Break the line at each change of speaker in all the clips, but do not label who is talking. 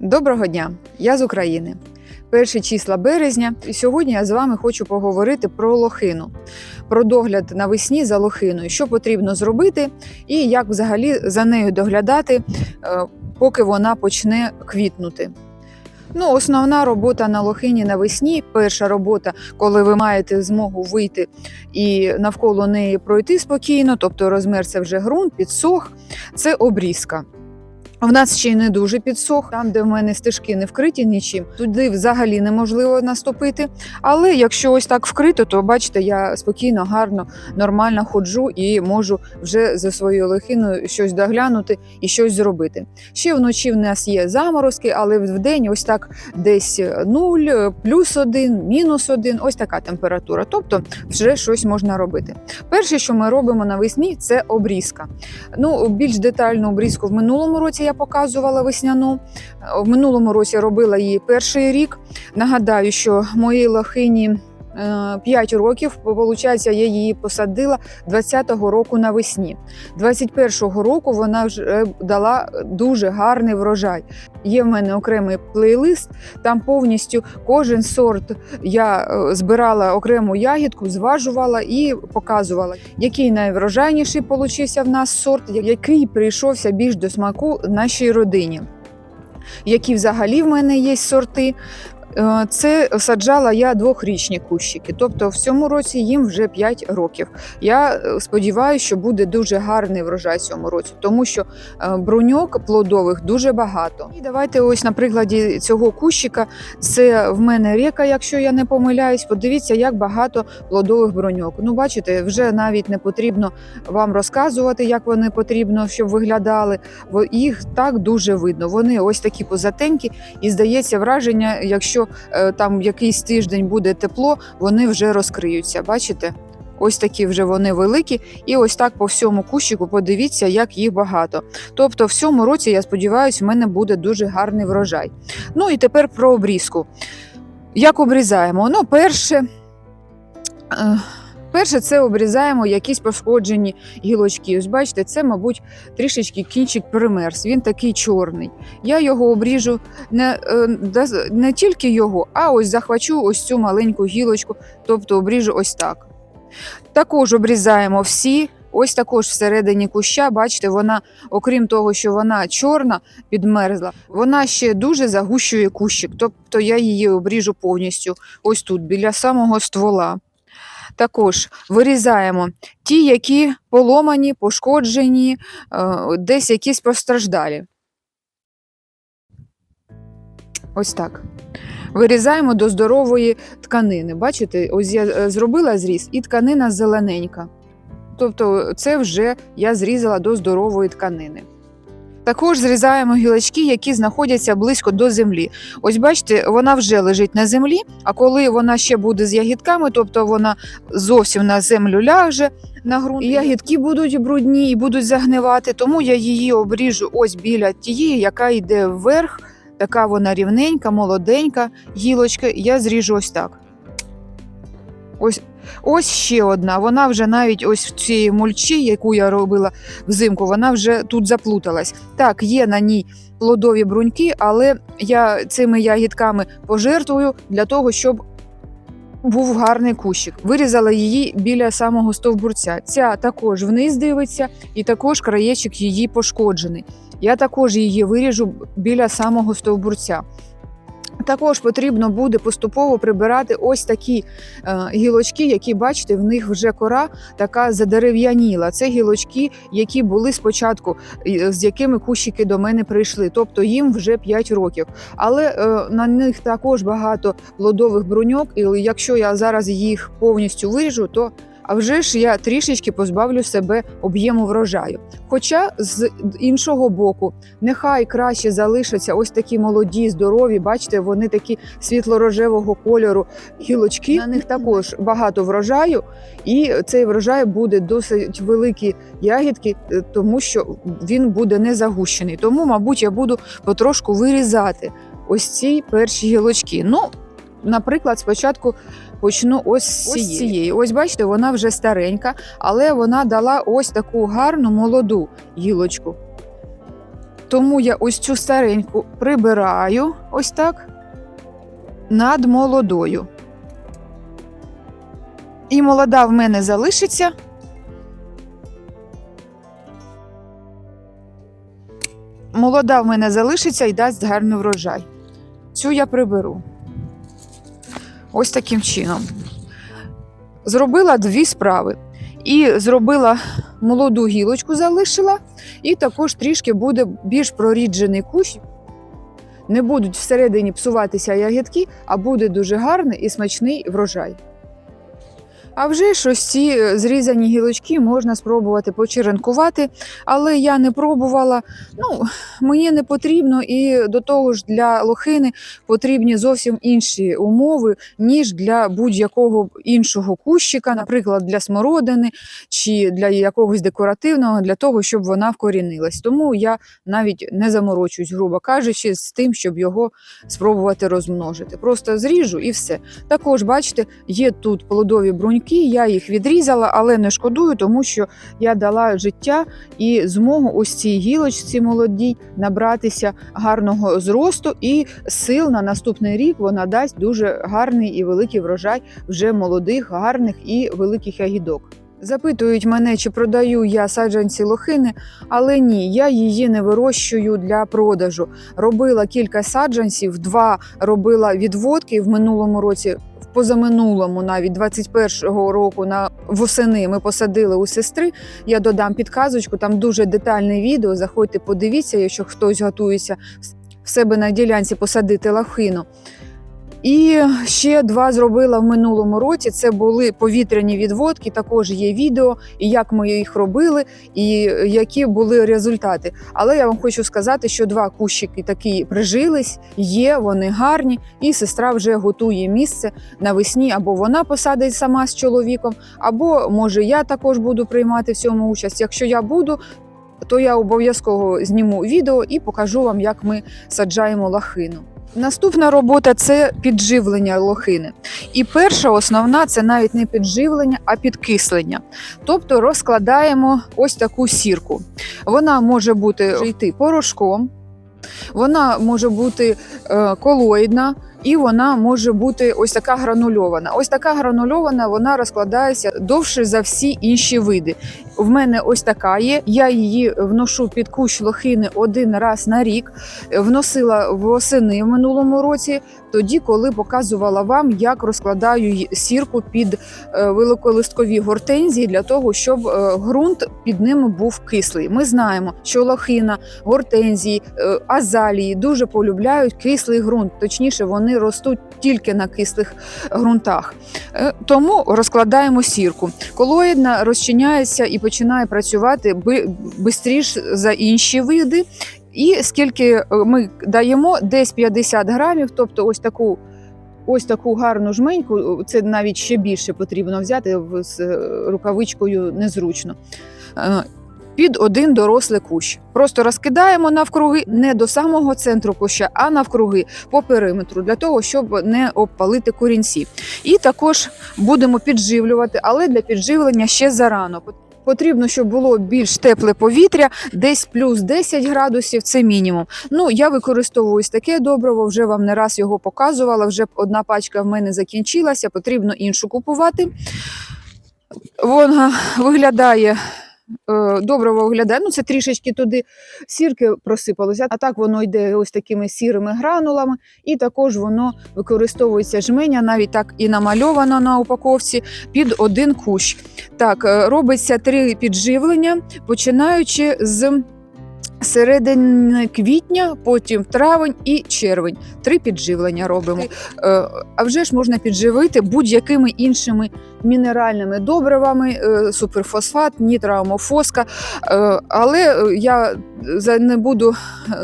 Доброго дня! Я з України. Перші числа березня. І сьогодні я з вами хочу поговорити про лохину, про догляд навесні за лохиною, що потрібно зробити і як взагалі за нею доглядати, е, поки вона почне квітнути. Ну, основна робота на лохині навесні. Перша робота, коли ви маєте змогу вийти і навколо неї пройти спокійно, тобто розмерся вже ґрунт, підсох, це обрізка. В нас ще й не дуже підсох, там, де в мене стежки не вкриті нічим, туди взагалі неможливо наступити. Але якщо ось так вкрито, то бачите, я спокійно, гарно, нормально ходжу і можу вже за своєю лохиною щось доглянути і щось зробити. Ще вночі в нас є заморозки, але вдень ось так десь 0, плюс 1, мінус 1, ось така температура. Тобто вже щось можна робити. Перше, що ми робимо навесні, це обрізка. Ну, більш детальну обрізку в минулому році я показувала весняну. Е, В минулому році робила її перший рік. Нагадаю, що мої лохині 5 років, виходить, я її посадила 20-го року навесні. 21-го року вона вже дала дуже гарний врожай. Є в мене окремий плейлист, там повністю кожен сорт я е, збирала окрему ягідку, зважувала і показувала, який найврожайніший получився в нас сорт, який прийшовся більш до смаку нашій родині. Які взагалі в мене є сорти. Е, Це саджала я двохрічні кущики, тобто в цьому році їм вже 5 років. Я е, сподіваюся, що буде дуже гарний врожай цьому році, тому що е, бруньок плодових дуже багато. І давайте ось на прикладі цього кущика. Це в мене река, якщо я не помиляюсь. Подивіться, як багато плодових бруньок. Ну, бачите, вже навіть не потрібно вам розказувати, як вони потрібно, щоб виглядали. Їх так дуже видно. Вони ось такі позатенькі, і здається враження, якщо е, там якийсь тиждень буде тепло, вони вже розкриються. Бачите? Ось такі вже вони великі, і ось так по всьому кущику подивіться, як їх багато. Тобто, в цьому році, я сподіваюся, в мене буде дуже гарний врожай. Ну і тепер про обрізку. Як обрізаємо? Ну, перше, е, перше це обрізаємо якісь пошкоджені гілочки. Ось бачите, це, мабуть, трішечки кінчик примерз. Він такий чорний. Я його обріжу не, е, не тільки його, а ось захвачу ось цю маленьку гілочку, тобто обріжу ось так. Також обрізаємо всі. Ось також всередині куща, бачите, вона, окрім того, що вона чорна, підмерзла, вона ще дуже загущує кущик. Тобто я її обріжу повністю ось тут, біля самого ствола. Також вирізаємо ті, які поломані, пошкоджені, е, десь якісь постраждалі. Ось так. Вирізаємо до здорової тканини. Бачите, ось я е, зробила зріз, і тканина зелененька. Тобто, це вже я зрізала до здорової тканини. Також зрізаємо гілочки, які знаходяться близько до землі. Ось бачите, вона вже лежить на землі, а коли вона ще буде з ягідками, тобто вона зовсім на землю ляже на ґрунт, і ягідки будуть брудні і будуть загнивати, тому я її обріжу ось біля тієї, яка йде вверх. Така вона рівненька, молоденька гілочка. Я зріжу ось так. Ось, ось ще одна. Вона вже навіть ось в цій мульчі, яку я робила взимку, вона вже тут заплуталась. Так, є на ній плодові бруньки, але я цими ягідками пожертвую для того, щоб був гарний кущик. Вирізала її біля самого стовбурця. Ця також вниз дивиться, і також краєчик її пошкоджений. Я також її виріжу біля самого стовбурця. Також потрібно буде поступово прибирати ось такі е, гілочки, які бачите, в них вже кора така задерев'яніла. Це гілочки, які були спочатку, е, з якими кущики до мене прийшли, тобто їм вже 5 років. Але е, на них також багато плодових бруньок, і якщо я зараз їх повністю виріжу, то а вже ж я трішечки позбавлю себе об'єму врожаю. Хоча з іншого боку, нехай краще залишаться ось такі молоді, здорові, бачите, вони такі світло-рожевого кольору гілочки. На них також багато врожаю, і цей врожай буде досить великі ягідки, е, тому що він буде не загущений. Тому, мабуть, я буду потрошку вирізати ось ці перші гілочки. Ну, наприклад, спочатку почну ось з цієї. цієї. Ось бачите, вона вже старенька, але вона дала ось таку гарну молоду гілочку. Тому я ось цю стареньку прибираю ось так над молодою. І молода в мене залишиться. Молода в мене залишиться і дасть гарний врожай. Цю я приберу. Ось таким чином. Зробила дві справи. І зробила молоду гілочку, залишила, і також трішки буде більш проріджений кущ. Не будуть всередині псуватися ягідки, а буде дуже гарний і смачний врожай. А вже ж ось ці е, зрізані гілочки можна спробувати почеренкувати, але я не пробувала. Ну, мені не потрібно, і до того ж для лохини потрібні зовсім інші умови, ніж для будь-якого іншого кущика, наприклад, для смородини чи для якогось декоративного, для того, щоб вона вкорінилась. Тому я навіть не заморочуюсь, грубо кажучи, з тим, щоб його спробувати розмножити. Просто зріжу і все. Також, бачите, є тут плодові бруньки, я їх відрізала, але не шкодую, тому що я дала життя і змогу ось цій гілочці молодій набратися гарного зросту і сил на наступний рік вона дасть дуже гарний і великий врожай вже молодих, гарних і великих ягідок. Запитують мене, чи продаю я саджанці лохини, але ні, я її не вирощую для продажу. Робила кілька саджанців, два робила відводки в минулому році. Позаминулому, навіть 21-го року на восени ми посадили у сестри. Я додам підказочку, там дуже детальне відео. Заходьте, подивіться, якщо хтось готується в себе на ділянці посадити лохину. І ще два зробила в минулому році. Це були повітряні відводки. Також є відео, і як ми їх робили, і які були результати. Але я вам хочу сказати, що два кущики такі прижились, є, вони гарні, і сестра вже готує місце навесні. Або вона посадить сама з чоловіком, або може я також буду приймати в цьому участь. Якщо я буду. То я обов'язково зніму відео і покажу вам, як ми саджаємо лахину. Наступна робота це підживлення лохини. І перша основна це навіть не підживлення, а підкислення. Тобто розкладаємо ось таку сірку. Вона може бути йти порошком, вона може бути е, колоїдна. І вона може бути ось така гранульована. Ось така гранульована, вона розкладається довше за всі інші види. В мене ось така є. Я її вношу під кущ лохини один раз на рік. Вносила восени в минулому році, тоді, коли показувала вам, як розкладаю сірку під е, великолисткові гортензії для того, щоб е, ґрунт під ними був кислий. Ми знаємо, що лохина, гортензії, е, азалії дуже полюбляють кислий ґрунт. Точніше, вони ростуть тільки на кислих ґрунтах. Тому розкладаємо сірку. Колоїдна розчиняється і починає працювати швидше за інші види. І скільки е, ми даємо, десь 50 грамів, тобто ось таку. Ось таку гарну жменьку, це навіть ще більше потрібно взяти з е, рукавичкою незручно. Е, Під один дорослий кущ. Просто розкидаємо навкруги не до самого центру куща, а навкруги по периметру, для того, щоб не обпалити корінці. І також будемо підживлювати, але для підживлення ще зарано. Потрібно, щоб було більш тепле повітря, десь плюс 10 градусів це мінімум. Ну, я використовуюсь таке добриво, вже вам не раз його показувала. Вже одна пачка в мене закінчилася, потрібно іншу купувати. Вона виглядає. Е, Добриво ну це трішечки туди сірки просипалося, а так воно йде ось такими сірими гранулами, і також воно використовується жменя, навіть так і намальовано на упаковці під один кущ. Так, е, робиться три підживлення, починаючи з середини квітня, потім травень і червень. Три підживлення робимо. Е, А вже ж можна підживити будь-якими іншими мінеральними добривами, е, суперфосфат, нітраумофоска. Е, Але я не буду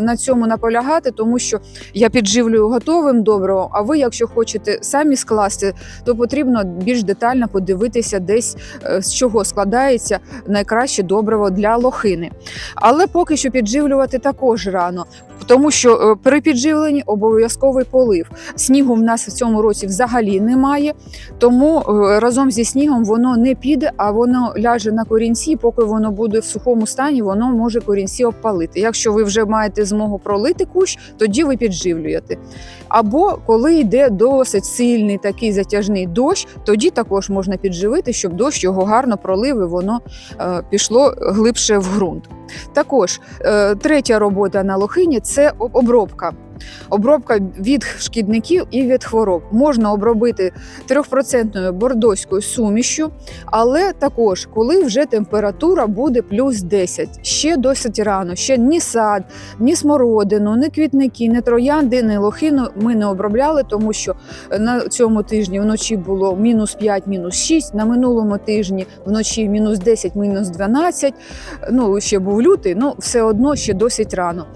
на цьому наполягати, тому що я підживлюю готовим добривом. А ви, якщо хочете самі скласти, то потрібно більш детально подивитися, десь е, з чого складається найкраще добриво для лохини. Але поки що підживлювати також рано. Тому що е, при підживленні обов'язковий полив. Снігу в нас в цьому році взагалі немає, тому е, разом зі снігом воно не піде, а воно ляже на корінці. Поки воно буде в сухому стані, воно може корінці обпалити. Полити. Якщо ви вже маєте змогу пролити кущ, тоді ви підживлюєте. Або коли йде досить сильний такий затяжний дощ, тоді також можна підживити, щоб дощ його гарно пролив і воно е, пішло глибше в ґрунт. Також е, третя робота на лохині це обробка. Обробка від шкідників і від хвороб можна обробити 3% бордоською сумішю, але також коли вже температура буде плюс 10. Ще досить рано, ще ні сад, ні смородину, ні квітники, ні троянди, ні лохину ми не обробляли, тому що на цьому тижні вночі було мінус 5, мінус 6, на минулому тижні вночі мінус 10, мінус 12. Ну, ще був лютий, ну все одно ще досить рано.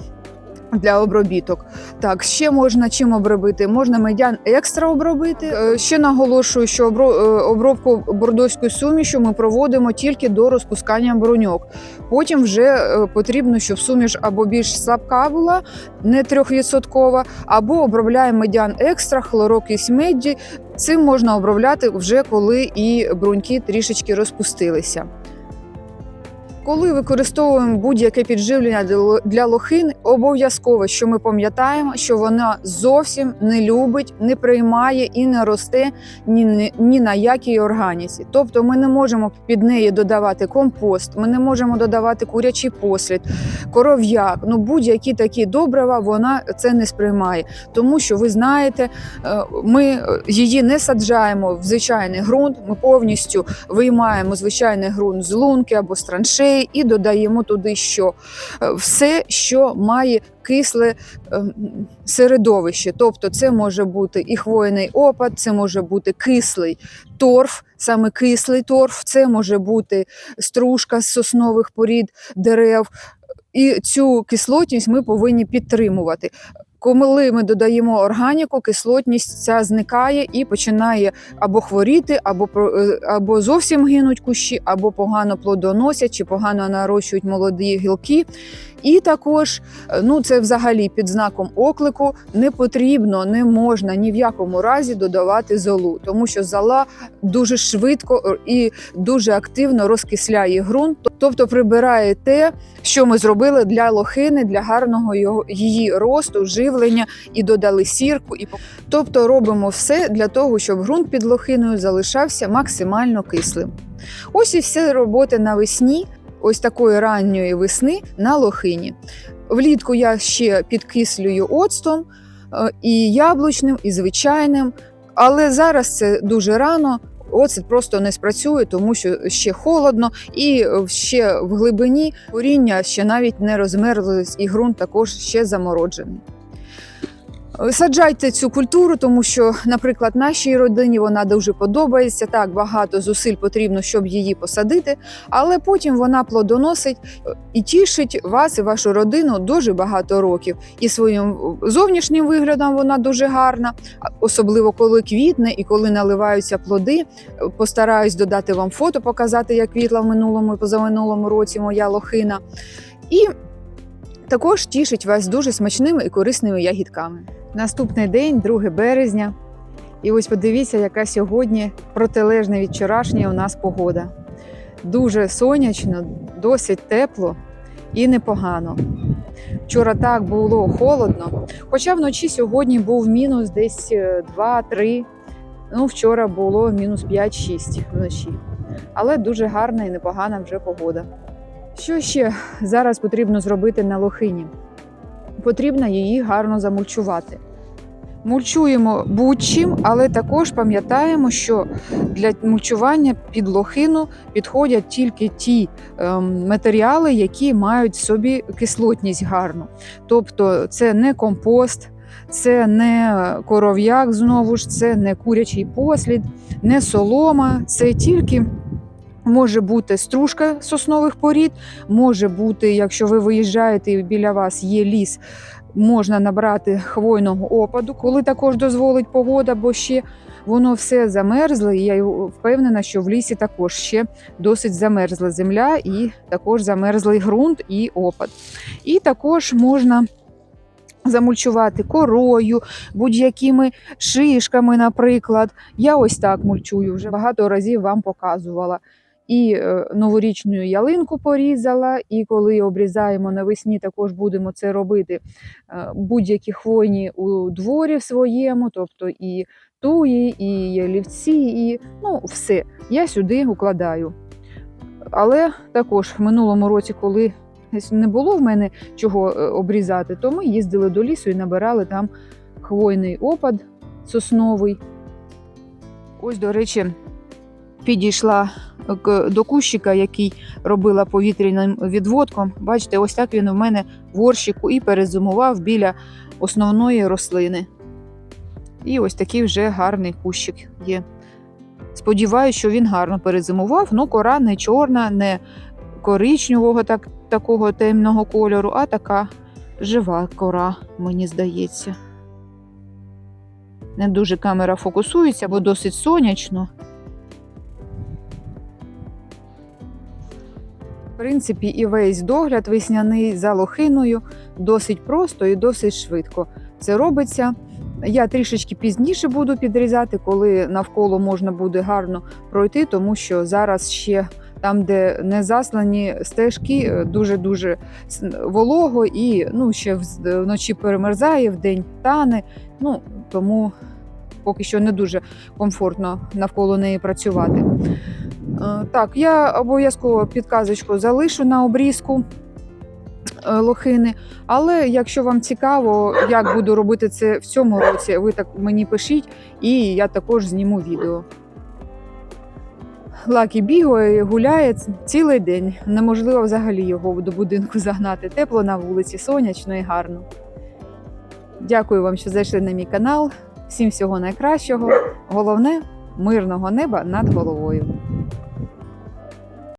Для обробіток. Так, ще можна чим обробити? Можна медян екстра обробити. Е, Ще наголошую, що е, обробку бордоською сумішю ми проводимо тільки до розпускання бруньок. Потім вже е, потрібно, щоб суміш або більш слабка була, не трьохвідсоткова, або обробляємо медян екстра, хлорокись меді. Цим можна обробляти вже коли і бруньки трішечки розпустилися. Коли використовуємо будь-яке підживлення для лохин, обов'язково, що ми пам'ятаємо, що вона зовсім не любить, не приймає і не росте ні, ні, на якій органіці. Тобто ми не можемо під неї додавати компост, ми не можемо додавати курячий послід, коров'як. Ну будь-які такі добрива вона це не сприймає, тому що ви знаєте, е, ми е, її не саджаємо в звичайний ґрунт. Ми повністю виймаємо звичайний ґрунт з лунки або з траншеї і додаємо туди що Е, все, що має кисле е, середовище. Тобто, це може бути і хвойний опад, це може бути кислий торф, саме кислий торф, це може бути стружка з соснових порід дерев. І цю кислотність ми повинні підтримувати. Коли ми додаємо органіку, кислотність ця зникає і починає або хворіти, або е, або зовсім гинуть кущі, або погано плодоносять, чи погано нарощують молоді гілки. І також, е, ну це взагалі під знаком оклику, не потрібно, не можна ні в якому разі додавати золу, тому що зола дуже швидко е, і дуже активно розкисляє ґрунт, тобто прибирає те, що ми зробили для лохини, для гарного його її росту, живлення і додали сірку. І тобто робимо все для того, щоб ґрунт під лохиною залишався максимально кислим. Ось і все роботи навесні, ось такої ранньої весни на лохині. Влітку я ще підкислюю оцтом е, і яблучним, і звичайним, але зараз це дуже рано. Оцет просто не спрацює, тому що ще холодно, і е, ще в глибині коріння ще навіть не розмерзлись, і ґрунт також ще замороджений. Е, Саджайте цю культуру, тому що, наприклад, нашій родині вона дуже подобається. Так багато зусиль потрібно, щоб її посадити, але потім вона плодоносить е, і тішить вас і вашу родину дуже багато років. І своїм зовнішнім виглядом вона дуже гарна, особливо коли квітне і коли наливаються плоди. Е, Постараюсь додати вам фото, показати, як квітла в минулому і позаминулому році моя лохина. І також тішить вас дуже смачними і корисними ягідками. Наступний день, 2 березня. І ось подивіться, яка сьогодні протилежна від вчорашньої у нас погода. Дуже сонячно, досить тепло і непогано. Вчора так було холодно, хоча вночі сьогодні був мінус десь е, 2-3. Ну, вчора було мінус 5-6 вночі. Але дуже гарна і непогана вже погода. Що ще зараз потрібно зробити на лохині? Потрібно її гарно замульчувати. Мульчуємо будь-чим, але також пам'ятаємо, що для мульчування під лохину підходять тільки ті ем, матеріали, які мають в собі кислотність гарну. Тобто це не компост, це не коров'як, знову ж це не курячий послід, не солома, це тільки. Може бути стружка соснових порід, може бути, якщо ви виїжджаєте і біля вас є ліс, можна набрати хвойного опаду, коли також дозволить погода, бо ще воно все замерзло. І я впевнена, що в лісі також ще досить замерзла земля, і також замерзлий ґрунт і опад. І також можна. Замульчувати корою, будь-якими шишками, наприклад. Я ось так мульчую, вже багато разів вам показувала. І е, новорічну ялинку порізала. І коли обрізаємо навесні, також будемо це робити е, будь-які хвойні у дворі в своєму, тобто і туї, і ялівці, і ну, все. Я сюди укладаю. Але також в минулому році, коли не було в мене чого е, обрізати, то ми їздили до лісу і набирали там хвойний опад сосновий. Ось, до речі, підійшла до кущика, який робила повітряним відводком. Бачите, ось так він в мене в горщику і перезимував біля основної рослини. І ось такий вже гарний кущик є. Сподіваюся, що він гарно перезимував. Ну, кора не чорна, не коричневого так, такого темного кольору, а така жива кора, мені здається. Не дуже камера фокусується, бо досить сонячно. Принципі, і весь догляд весняний за лохиною досить просто і досить швидко. Це робиться. Я трішечки пізніше буду підрізати, коли навколо можна буде гарно пройти, тому що зараз ще там, де не заслані стежки, дуже дуже волого і ну, ще вночі перемерзає, вдень тане. Ну тому поки що не дуже комфортно навколо неї працювати. Е, Так, я обов'язково підказочку залишу на обрізку е, лохини. Але якщо вам цікаво, як буду робити це в цьому році, ви так мені пишіть, і я також зніму відео. Лакі бігає, гуляє цілий день. Неможливо взагалі його до будинку загнати. Тепло на вулиці, сонячно і гарно. Дякую вам, що зайшли на мій канал. Всім всього найкращого. Головне мирного неба над головою.